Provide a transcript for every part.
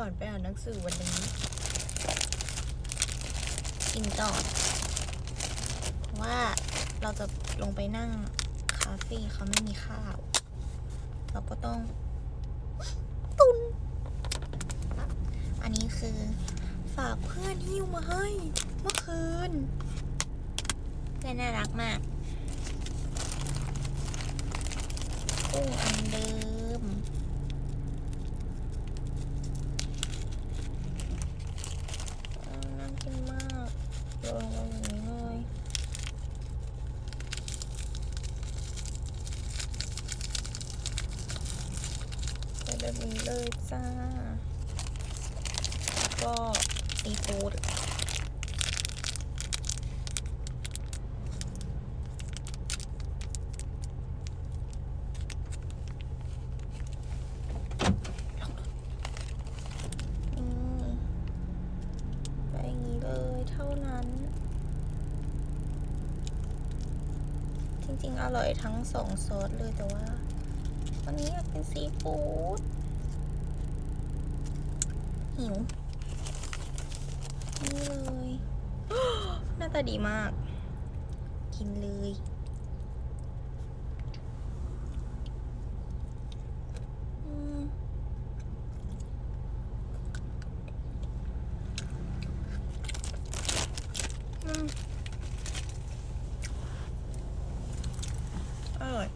ก่อนไปอ่านหนังสือวันนี้กินก่อว่าเราจะลงไปนั่งคาเฟ่เขาไม่มีข้าว เราก็ต้อง ตุน อันนี้คือ ฝากเพื่อนหิ้วมาให้เมื่อคืนเพื่อนน่ารักมากกุ้งอันเดิม อืมน่ากินมากโรย ลงไปอย่างนี้เลยแบบนี้เลยจ้า ก็ซีฟู้ดอืม ไปอย่างนี้เลยเท่านั้น จ ริง ๆ อร่อยทั้งสองซอสเลยแต่ว่า วันนี้อยากกินซีฟู้ดหิว นี่เลยหน้าตาดีมาก กินเลยอืม อืมอร่อย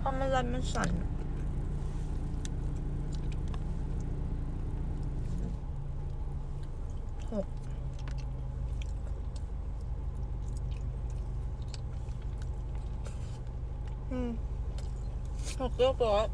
พราะมันรันมันสั่นหก อืมหกเรียบร้อย